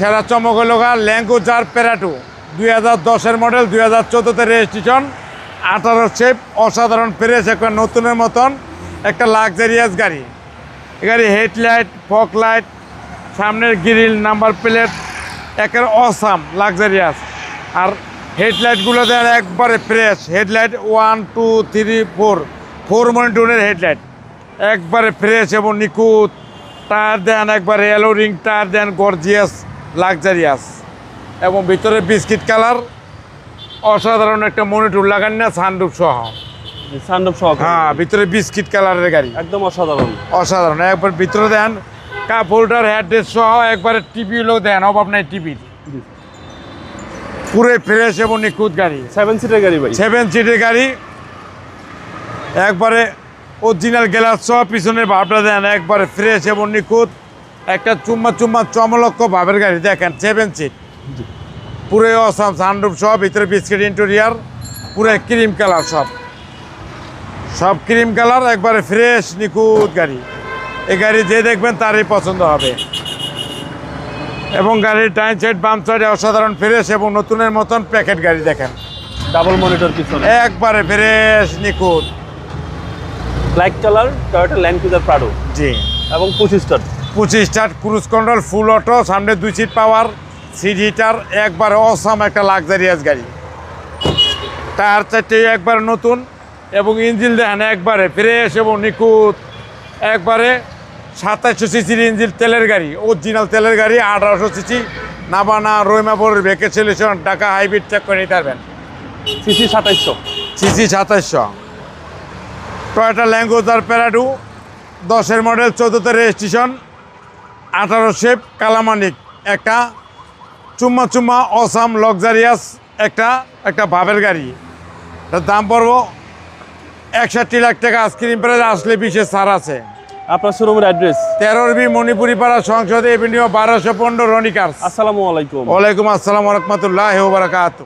সেরা চমক হলো ল্যাঙ্গুজার প্যারাটু দুই হাজার দশের মডেল, দুই হাজার চোদ্দোতে রেজিস্ট্রেশন। আঠারো শেপ অসাধারণ ফ্রেশ একটা নতুনের মতন একটা লাক্সারিয়াস গাড়ি। এ গাড়ি হেডলাইট ফক লাইট সামনের গ্রিল নাম্বার প্লেট একের অসাম লাক্সারিয়াস আর হেডলাইটগুলো দেন একবারে fresh headlight one two three four four মনিটনের headlight একবারে ফ্রেশ এবং নিখুঁত। টায়ার দেন একবারে alloy ring tyre then gorgeous luxurious এবং ভিতরে বিস্কিট কালার অসাধারণ একটা মনিটর লাগান না সানরুফ সহ। সানরূপ সহকারে হ্যাঁ ভিতরে বিস্কিট কালারের গাড়ি। একদম অসাধারণ। অসাধারণ। একবার ভিতরে দেন কাপ হোল্ডার হেডরেস সহ একবারে টিভি হলেও দেন অভাব নাই টিভির। পুরো ফ্রেশ এবং নিখুঁত গাড়ি। সেভেন সিটের গাড়ি ভাই। সেভেন সিটের গাড়ি। একবারে অরিজিনাল গ্লাস সহ পিছনের ভাবটা দেন একবারে ফ্রেশ এবং নিখুঁত। একটা চুম্মা চুম্মা চমলক্ষ ভাবের গাড়ি দেখেন সেভেন সিট পুরো অসাম সানরুফ সব ভিতরে বিস্কিট ইন্টেরিয়ার পুরো ক্রিম কালার সব। সব ক্রিম কালার একবারে ফ্রেশ নিখুঁত গাড়ি। এই গাড়ি যে দেখবেন তারই পছন্দ হবে। এবং গাড়ির টাইম সাইড বাম সাইডে অসাধারণ ফ্রেশ এবং নতুনের মতন প্যাকেট গাড়ি দেখেন। ডাবল মনিটর পিছনে। একবারে ফ্রেশ নিখুঁত। Black colour Toyota Land Cruiser Prado G. এবং পঁচিশ টন পঁচিশ start cruise control full auto সামনে দুই সিট পাওয়ার সিট হিটার একবারে অসাম একটা লাক্সারিয়াস গাড়ি। টায়ার চারটে একবারে নতুন এবং ইঞ্জিন দেখেন একবারে ফ্রেশ এবং নিখুঁত। একবারে সাতাশশো সিসির ইঞ্জিন তেলের গাড়ি অরিজিনাল তেলের গাড়ি আঠারোশো সিসি নাবানা রইমাপুর ভেকে সলিউশন টাকা হাইব্রিড চেক করে নিতে পারবেন। সিসি সাতাইশশো। সিসি সাতাশশো টয়টা ল্যাঙ্গোজার প্যারাডু দশের মডেল চোদ্দোতে রেজিস্ট্রেশন আঠারো শেপ কালামানিক একটা চুম্মা চুম্মা অসাম লক্সারিয়াস একটা একটা ভাবের গাড়ি। তার দাম পড়ব একষট্টি লাখ টাকা আইসক্রিম প্রাইস আসলে বিশেষ ছাড় আছে। আপনার শোরুমের অ্যাড্রেস? তেরোর বি মণিপুরি পাড়া সংসদে এভিনিউ বারোশো পনেরো রনিকার্স। আসসালামু আলাইকুম। ওয়ালাইকুম আসসালাম রহমতুল্লাহ বারাকাতু